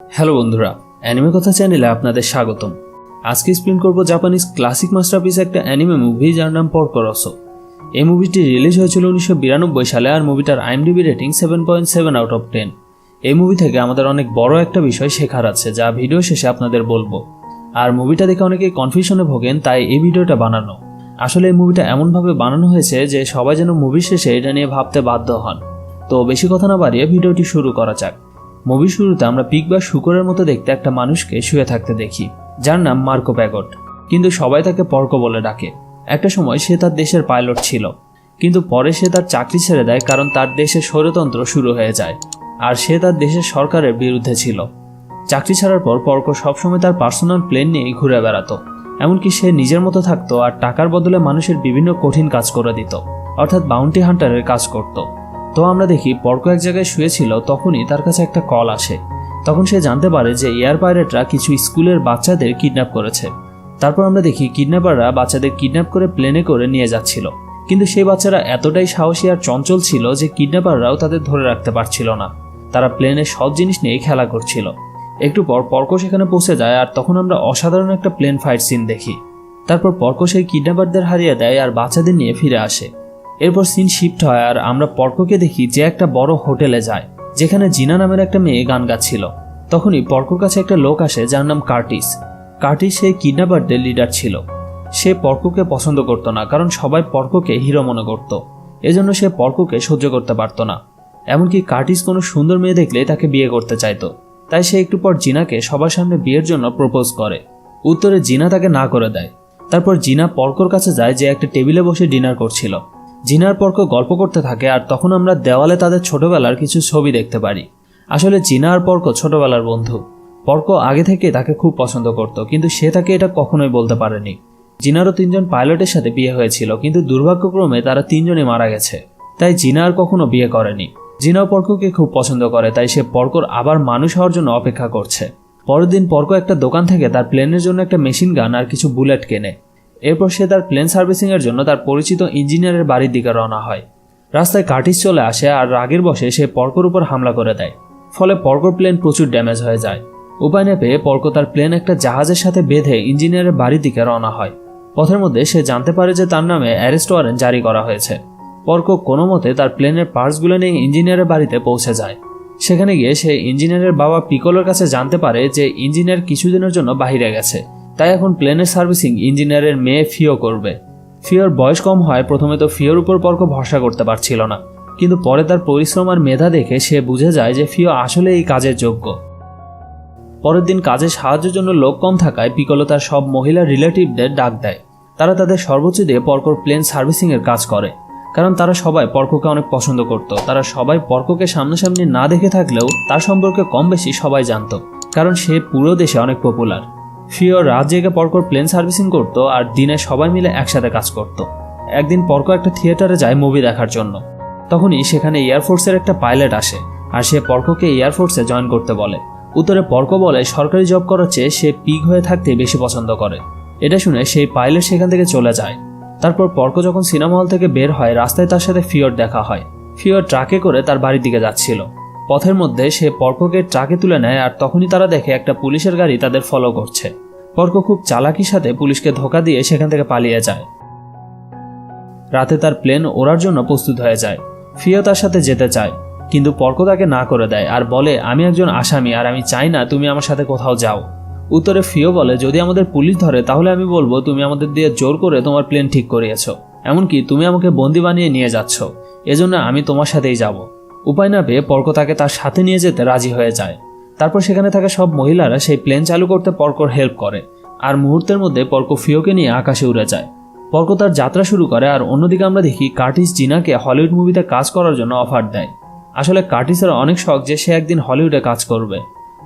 Hello বন্ধুরা, anime কথা চ্যানেলে আপনাদের স্বাগতম। আজকে স্প্লেন করব জাপানিজ ক্লাসিক মাস্টারপিস একটা অ্যানিমে মুভি যার নাম পরকরসো এই মুভিটি রিলিজ হয়েছিল উনিশশো বিরানব্বই সালে আর মুভিটার IMDb rating seven point seven out of ten এই মুভি থেকে আমাদের অনেক বড় একটা বিষয় শেখার আছে, যা ভিডিও শেষে আপনাদের বলব। আর মুভিটা দেখে অনেকেই কনফিউশনে ভোগেন, তাই এই ভিডিওটা বানানো। আসলে এই মুভিটা এমনভাবে বানানো হয়েছে যে সবাই যেন মুভি শেষে এটা নিয়ে ভাবতে বাধ্য হন। তো বেশি কথা না বাড়িয়ে ভিডিওটি শুরু করা যাক। মুভির শুরুতে আমরা পিক বা শুকরের মতো দেখতে একটা মানুষকে শুয়ে থাকতে দেখি, যার নাম মার্কো প্যাগট কিন্তু সবাই তাকে পর্ক বলে ডাকে। একটা সময় সে তার দেশের পাইলট ছিল। কিন্তু পরে সে তার চাকরি ছেড়ে দেয় কারণ তার দেশে স্বৈরতন্ত্র শুরু হয়ে যায়। আর সে তার দেশের সরকারের বিরুদ্ধে ছিল। চাকরি ছাড়ার পর পর্ক সবসময় তার পার্সোনাল প্লেন নিয়েই ঘুরে বেড়াতো। এমনকি সে নিজের মতো থাকতো আর টাকার বদলে মানুষের বিভিন্ন কঠিন কাজ করে দিত। অর্থাৎ বাউন্টি হান্টারের কাজ করত। তো আমরা দেখি পর্ক এক জায়গায় শুয়েছিল, তখনই তার কাছে একটা কল আসে। তখন সে জানতে পারে যে এয়ার পাইরেটরা কিছু স্কুলের বাচ্চাদের কিডন্যাপ করেছে। তারপর আমরা দেখি কিডন্যাপাররা বাচ্চাদের কিডন্যাপ করে প্লেনে করে নিয়ে যাচ্ছিল। কিন্তু সেই বাচ্চারা এতটাই সাহসী আর চঞ্চল ছিল যে কিডন্যাপাররাও তাদের ধরে রাখতে পারছিল না। তারা প্লেনে সব জিনিস নিয়ে খেলা করছিল। একটু পর পর্ক সেখানে পৌঁছে যায় আর তখন আমরা অসাধারণ একটা প্লেন ফাইট সিন দেখি। তারপর পর্ক সেই কিডন্যাপারদের হারিয়ে দেয় আর বাচ্চাদের নিয়ে ফিরে আসে। এরপর সিন শিফট হয় আর আমরা পর্ককে দেখি যে একটা বড় হোটেলে যায়, যেখানে জিনা নামের একটা মেয়ে গান গাচ্ছিল। তখনই পর্কর কাছে একটা লোক আসে যার নাম কার্টিস। কার্টিস সেই কিডন্যাপারদের লিডার ছিল। সে পর্ককে পছন্দ করতো না, কারণ সবাই পর্ককে হিরো মনে করত। এজন্য সে পর্ককে সহ্য করতে পারত না। এমনকি কার্টিস কোনো সুন্দর মেয়ে দেখলে তাকে বিয়ে করতে চাইতো। তাই সে একটু পর জিনাকে সবার সামনে বিয়ের জন্য প্রপোজ করে। উত্তরে জিনা তাকে না করে দেয়। তারপর জিনা পর্কর কাছে যায় যে একটা টেবিলে বসে ডিনার করছিল। জিনার পর্ক গল্প করতে থাকে আর তখন আমরা দেওয়ালে তাদের ছোটবেলার কিছু ছবি দেখতে পারি। আসলে জিনা আর পর্ক ছোটবেলার বন্ধু। পর্ক আগে থেকে তাকে খুব পছন্দ করত, কিন্তু সে তাকে এটা কখনোই বলতে পারেনি। জিনারও তিনজন পাইলটের সাথে বিয়ে হয়েছিল, কিন্তু দুর্ভাগ্যক্রমে তারা তিনজনই মারা গেছে। তাই জিনা আর কখনো বিয়ে করেনি। জিনাও পর্ককে খুব পছন্দ করে, তাই সে পর্কর আবার মানুষ হওয়ার জন্য অপেক্ষা করছে। পরের দিন পর্ক একটা দোকান থেকে তার প্লেনের জন্য একটা মেশিন গান আর কিছু বুলেট কেনে। এরপর সে তার প্লেন সার্ভিসিংয়ের জন্য তার পরিচিত ইঞ্জিনিয়ারের বাড়ির দিকে রওনা হয়। রাস্তায় কার্টিস চলে আসে আর রাগের বসে সে পর্কর উপর হামলা করে দেয়। ফলে পর্কর প্লেন প্রচুর ড্যামেজ হয়ে যায়। উপায় না পেয়ে পর্ক তার প্লেন একটা জাহাজের সাথে বেঁধে ইঞ্জিনিয়ারের বাড়ির দিকে রওনা হয়। পথের মধ্যে সে জানতে পারে যে তার নামে অ্যারেস্ট ওয়ারেন্ট জারি করা হয়েছে। পর্ক কোনো মতে তার প্লেনের পার্টসগুলো নিয়ে ইঞ্জিনিয়ারের বাড়িতে পৌঁছে যায়। সেখানে গিয়ে সে ইঞ্জিনিয়ারের বাবা পিকলোর কাছে জানতে পারে যে ইঞ্জিনিয়ার কিছুদিনের জন্য বাহিরে গেছে। তাই এখন প্লেনের সার্ভিসিং ইঞ্জিনিয়ারের মেয়ে ফিও করবে। ফিওর বয়স কম হয়, প্রথমে তো ফিওর উপর পর্ক ভরসা করতে পারছিল না। কিন্তু পরে তার পরিশ্রম আর মেধা দেখে সে বুঝে যায় যে ফিও আসলে এই কাজের যোগ্য। পরের দিন কাজে সাহায্যের জন্য লোক কম থাকায় পিকলো তার সব মহিলা রিলেটিভদের ডাক দেয়। তারা তাদের সর্বোচ্চ দিয়ে পর্কর প্লেন সার্ভিসিংয়ের কাজ করে। কারণ তারা সবাই পর্ককে অনেক পছন্দ করত। তারা সবাই পর্ককে সামনাসামনি না দেখে থাকলেও তার সম্পর্কে কম বেশি সবাই জানত। কারণ সে পুরো দেশে অনেক পপুলার ফিও রাত জেগে পরপর প্লেন সার্ভিসিং করতো আর দিনে সবাই মিলে একসাথে কাজ করত। একদিন পরক একটা থিয়েটারে যায় মুভি দেখার জন্য। তখনই সেখানে এয়ারফোর্সের একটা পাইলট আসে আর সে পর্ককে এয়ারফোর্সে জয়েন করতে বলে। উত্তরে পর্ক বলে, সরকারি জব করার চেয়ে সে পিগ হয়ে থাকতে বেশি পছন্দ করে। এটা শুনে সেই পাইলট সেখান থেকে চলে যায়। তারপর পর্ক যখন সিনেমা হল থেকে বের হয়, রাস্তায় তার সাথে ফিওর দেখা হয়। ফিওর ট্রাকে করে তার বাড়ির দিকে যাচ্ছিল। পথের মধ্যে সে পর্ককে ট্রাকে তুলে নেয় আর তখনই তারা দেখে একটা পুলিশের গাড়ি তাদের ফলো করছে। পর্ক খুব চালাকির সাথে পুলিশকে ধোকা দিয়ে সেখান থেকে পালিয়ে যায়। রাতে তার প্লেন ওড়ার জন্য প্রস্তুত হয়ে যায়। ফিও তার সাথে যেতে চায়, কিন্তু পর্ক তাকে না করে দেয় আর বলে, আমি একজন আসামি আর আমি চাই না তুমি আমার সাথে কোথাও যাও। উত্তরে ফিও বলে, যদি আমাদের পুলিশ ধরে, তাহলে আমি বলব তুমি আমাদের দিয়ে জোর করে তোমার প্লেন ঠিক করিয়েছ। এমনকি তুমি আমাকে বন্দি বানিয়ে নিয়ে যাচ্ছ। এজন্য আমি তোমার সাথেই যাব। উপায় না পেয়ে পর্ক তাকে তার সাথে নিয়ে যেতে রাজি হয়ে যায়। তারপর সেখানে থাকা সব মহিলারা সেই প্লেন চালু করতে পর্কর হেল্প করে। আর মুহূর্তের মধ্যে পর্ক ফিওকে নিয়ে আকাশে উড়ে যায়। পর্ক তার যাত্রা শুরু করে আর অন্যদিকে আমরা দেখি কার্টিস জিনাকে হলিউড মুভিতে কাজ করার জন্য অফার দেয়। আসলে কার্টিসের অনেক শখ যে সে একদিন হলিউডে কাজ করবে।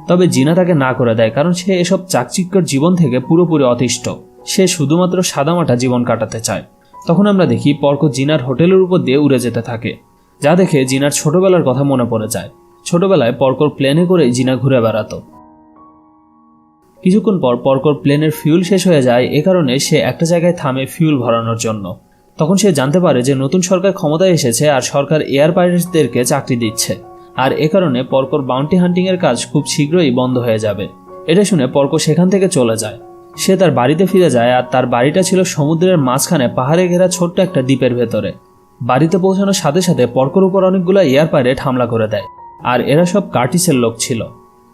তবে জিনা তাকে না করে দেয় কারণ সে এসব চাকচিক্যর জীবন থেকে পুরোপুরি অতিষ্ঠ। সে শুধুমাত্র সাদামাটা জীবন কাটাতে চায়। তখন আমরা দেখি পর্ক জিনার হোটেলের উপর দিয়ে উড়ে যেতে থাকে। যা দেখে জিনার ছোটবেলার কথা মনে পড়ে যায়। ছোটবেলায় পরকর প্লেনে করে জিনা ঘুরে বেড়াতো। কিছুক্ষণ পর পরকর প্লেনের ফিউল শেষ হয়ে যায় এ কারণে সে একটা জায়গায় থামে ফিউল ভরানোর জন্য। তখন সে জানতে পারে যে নতুন সরকার ক্ষমতায় এসেছে আর সরকার এয়ার পাইলটসদেরকে চাকরি দিচ্ছে। আর এ কারণে পরকর বাউন্টি হান্টিং এর কাজ খুব শীঘ্রই বন্ধ হয়ে যাবে। এটা শুনে পর্ক সেখান থেকে চলে যায়। সে তার বাড়িতে ফিরে যায় আর তার বাড়িটা ছিল সমুদ্রের মাঝখানে পাহাড়ে ঘেরা ছোট্ট একটা দ্বীপের ভেতরে। বাড়িতে পৌঁছানোর সাথে সাথে পর্কর উপর অনেকগুলো এয়ার পাইরেট হামলা করে দেয়। আর এরা সব কার্টিসের লোক ছিল।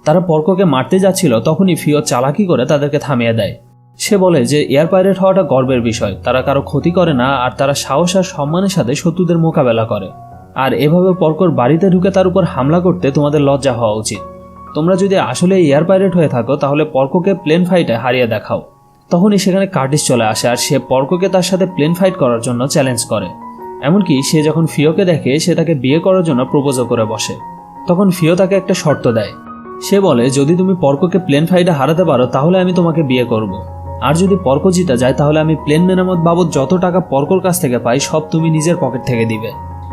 তারা পর্ককে মারতে যাচ্ছিল, তখনই ফিও চালাকি করে তাদেরকে থামিয়ে দেয়। সে বলে যে এয়ার পাইরেট হওয়াটা গর্বের বিষয়। তারা কারও ক্ষতি করে না, আর তারা সাহস আর সম্মানের সাথে শত্রুদের মোকাবেলা করে। আর এভাবে পরকর বাড়িতে ঢুকে তার উপর হামলা করতে তোমাদের লজ্জা হওয়া উচিত। তোমরা যদি আসলে এয়ার পাইরেট হয়ে থাকো, তাহলে পর্ককে প্লেন ফাইটে হারিয়ে দেখাও। তখনই সেখানে কার্টিস চলে আসে, আর সে পর্ককে তার সাথে প্লেন ফাইট করার জন্য চ্যালেঞ্জ করে। এমনকি সে যখন ফিওকে দেখে, সে তাকে বিয়ে করার জন্য প্রপোজও করে বসে। তখন ফিও তাকে একটা শর্ত দেয়। সে বলে, যদি তুমি পর্ককে প্লেন ফাইটে হারাতে পারো, তাহলে আমি তোমাকে বিয়ে করব। আর যদি পর্ক জিতে যায়, তাহলে আমি প্লেন মেরামত বাবদ যত টাকা পর্কর কাছ থেকে পাই, সব তুমি নিজের পকেট থেকে দিবে।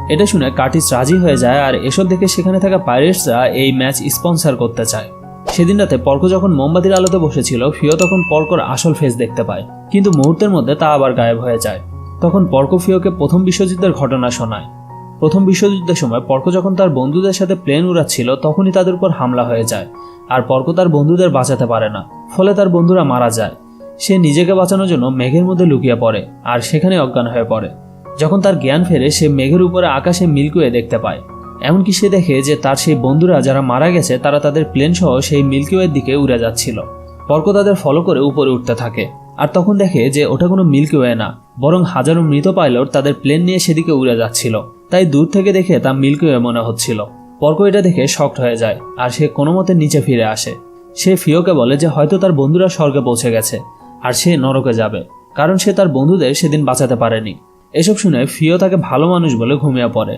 এটা শুনে কার্টিস রাজি হয়ে যায়, আর এসব দেখে সেখানে থাকা পাইরেটসরা এই ম্যাচ স্পন্সর করতে চায়। সেদিন রাতে পর্ক যখন মোমবাতির আলোতে বসেছিল ফিও তখন পর্কর আসল ফেস দেখতে পায়। কিন্তু মুহূর্তের মধ্যে তা আবার গায়েব হয়ে যায়। তখন পর্ক ফিওকে প্রথম বিশ্বযুদ্ধের ঘটনা শোনায়। প্রথম বিশ্বযুদ্ধের সময় পর্ক যখন তার বন্ধুদের সাথে প্লেন উড়াচ্ছিল, তখনই তাদের উপর হামলা হয়ে যায়। আর পর্ক তার বন্ধুদের বাঁচাতে পারে না, ফলে তার বন্ধুরা মারা যায়। সে নিজেকে বাঁচানোর জন্য মেঘের মধ্যে লুকিয়ে পড়ে, আর সেখানে অজ্ঞান হয়ে পড়ে। যখন তার জ্ঞান ফেরে, সে মেঘের উপরে আকাশে মিল্কওয়ে দেখতে পায়। এমনকি সে দেখে যে তার সেই বন্ধুরা যারা মারা গেছে, তারা তাদের প্লেন সহ সেই মিল্কিওয়ের দিকে উড়ে যাচ্ছিল। পর্ক তাদের ফলো করে উপরে উঠতে থাকে। আর তখন দেখে যে ওটা কোনো মিল্কিওয়ে না, বরং হাজারো মৃত পাইলট তাদের প্লেন নিয়ে সেদিকে উড়ে যাচ্ছিল। তাই দূর থেকে দেখে তা মিল্কিওয়ে মনে হচ্ছিল। পর্ক এটা দেখে শক্ট হয়ে যায়, আর সে কোনো মতে নিচে ফিরে আসে। সে ফিওকে বলে যে হয়তো তার বন্ধুরা স্বর্গে পৌঁছে গেছে, আর সে নরকে যাবে, কারণ সে তার বন্ধুদের সেদিন বাঁচাতে পারেনি। এসব শুনে ফিও তাকে ভালো মানুষ বলে ঘুমিয়ে পড়ে।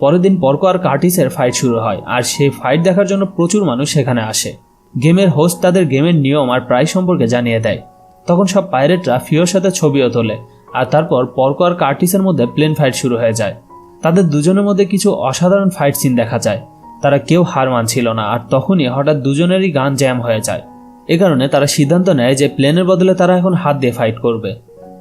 পরের দিন পর্ক আর কার্টিসের ফাইট শুরু হয়, আর সেই ফাইট দেখার জন্য প্রচুর মানুষ সেখানে আসে। গেমের হোস্ট তাদের গেমের নিয়ম আর প্রাইস সম্পর্কে জানিয়ে দেয়। তখন সব পাইরেটরা ফিওর সাথে ছবিও তোলে, আর তারপর পর্ক আর কার্টিসের মধ্যে প্লেন ফাইট শুরু হয়ে যায়। তাদের দুজনের মধ্যে কিছু অসাধারণ ফাইট সিন দেখা যায়। তারা কেউ হার মানছিল না, আর তখনই হঠাৎ দুজনেরই গান জ্যাম হয়ে যায়। এ কারণে তারা সিদ্ধান্ত নেয় যে প্লেনের বদলে তারা এখন হাত দিয়ে ফাইট করবে।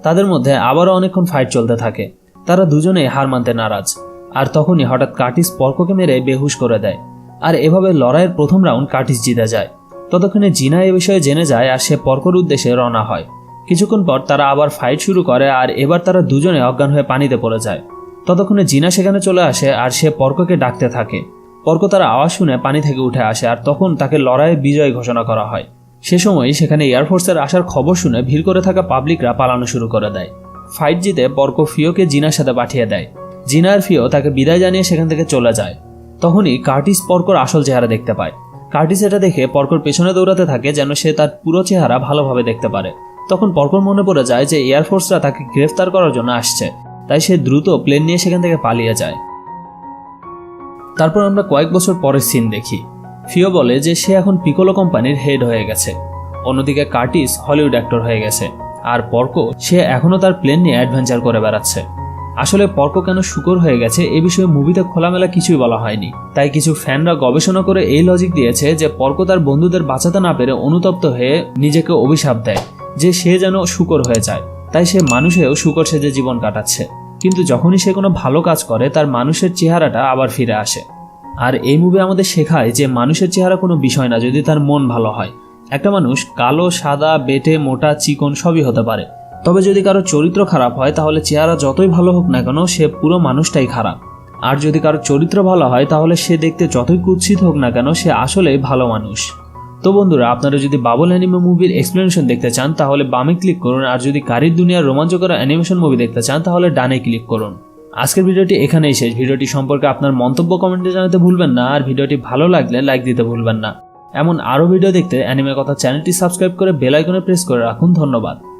তাদের মধ্যে আবারও অনেকক্ষণ ফাইট চলতে থাকে। তারা দুজনেই হার মানতে নারাজ। আর তখনই হঠাৎ কার্টিস পর্ককে মেরে বেহুশ করে দেয়। আর এভাবে লড়াইয়ের প্রথম রাউন্ড কার্টিস জিতে যায়। ততক্ষণে জিনা এ বিষয়ে জেনে যায় আর সে পর্কর উদ্দেশ্যে রওনা হয়। কিছুক্ষণ পর তারা আবার ফাইট শুরু করে আর এবার তারা দুজনে অজ্ঞান হয়ে পানিতে পড়ে যায়। ততক্ষণে জিনা সেখানে চলে আসে আর সে পর্ককে ডাকতে থাকে। পর্ক তার আওয়াজ শুনে পানি থেকে উঠে আসে আর তখন তাকে লড়াইয়ে বিজয় ঘোষণা করা হয়। সে সময় সেখানে এয়ারফোর্সের আসার খবর শুনে ভিড় করে থাকা পাবলিকরা পালানো শুরু করে দেয়। ফাইট জিতে পর্ক ফিওকে জিনার সাথে পাঠিয়ে দেয়। জিনার ফিও তাকে বিদায় জানিয়ে সেখান থেকে চলে যায়। তখনই কার্টিস পর্কর আসল চেহারা দেখতে পায়। কার্টিস এটা দেখে পর্কর পেছনে দৌড়াতে থাকে যেন সে তার পুরো চেহারা ভালোভাবে দেখতে পারে। তখন পর্কর মনে পড়ে যায় যে এয়ারফোর্সরা তাকে গ্রেফতার করার জন্য আসছে। তাই সে দ্রুত প্লেন নিয়ে সেখান থেকে পালিয়ে যায়। তারপর আমরা কয়েক বছর পরের সিন দেখি। ফিও বলে যে সে এখন পিকোলো কোম্পানির হেড হয়ে গেছে। অন্যদিকে কার্টিস হলিউড অ্যাক্টর হয়ে গেছে। আর পর্ক সে এখনও তার প্লেন নিয়ে অ্যাডভেঞ্চার করে বেড়াচ্ছে। আসলে পর্ক কেন শুকর হয়ে গেছে এ বিষয়ে মুভিতে খোলামেলা কিছুই বলা হয়নি। তাই কিছু ফ্যানরা গবেষণা করে এই লজিক দিয়েছে যে পর্ক তার বন্ধুদের বাঁচাতে না পেরে অনুতপ্ত হয়ে নিজেকে অভিশাপ দেয়, যে সে যেন শুকর হয়ে যায়। তাই সে মানুষেও শুকর সেজে জীবন কাটাচ্ছে। কিন্তু যখনই সে কোনো ভালো কাজ করে, তার মানুষের চেহারাটা আবার ফিরে আসে। আর এই মুভি আমাদের শেখায় যে মানুষের চেহারা কোনো বিষয় না, যদি তার মন ভালো হয়। একটা মানুষ কালো, সাদা, বেটে, মোটা, চিকন সবই হতে পারে। তবে যদি কারও চরিত্র খারাপ হয়, তাহলে চেহারা যতই ভালো হোক না কেন, সে পুরো মানুষটাই খারাপ। আর যদি কারও চরিত্র ভালো হয়, তাহলে সে দেখতে যতই কুৎসিত হোক না কেন, সে আসলেই ভালো মানুষ। তো বন্ধুরা, আপনারা যদি বাবল অ্যানিমে মুভির এক্সপ্লেনেশন দেখতে চান, তাহলে বামে ক্লিক করুন, আর যদি কারির দুনিয়ার রোমাঞ্চকর অ্যানিমেশন মুভি দেখতে চান, তাহলে ডানে ক্লিক করুন। আজকের ভিডিওটি এখানেই শেষ। ভিডিওটি সম্পর্কে আপনার মন্তব্য কমেন্টে জানাতে ভুলবেন না, আর ভিডিওটি ভালো লাগলে লাইক দিতে ভুলবেন না। এমন আরও ভিডিও দেখতে অ্যানিমে কথা চ্যানেলটি সাবস্ক্রাইব করে বেল আইকনে প্রেস করে রাখুন। ধন্যবাদ।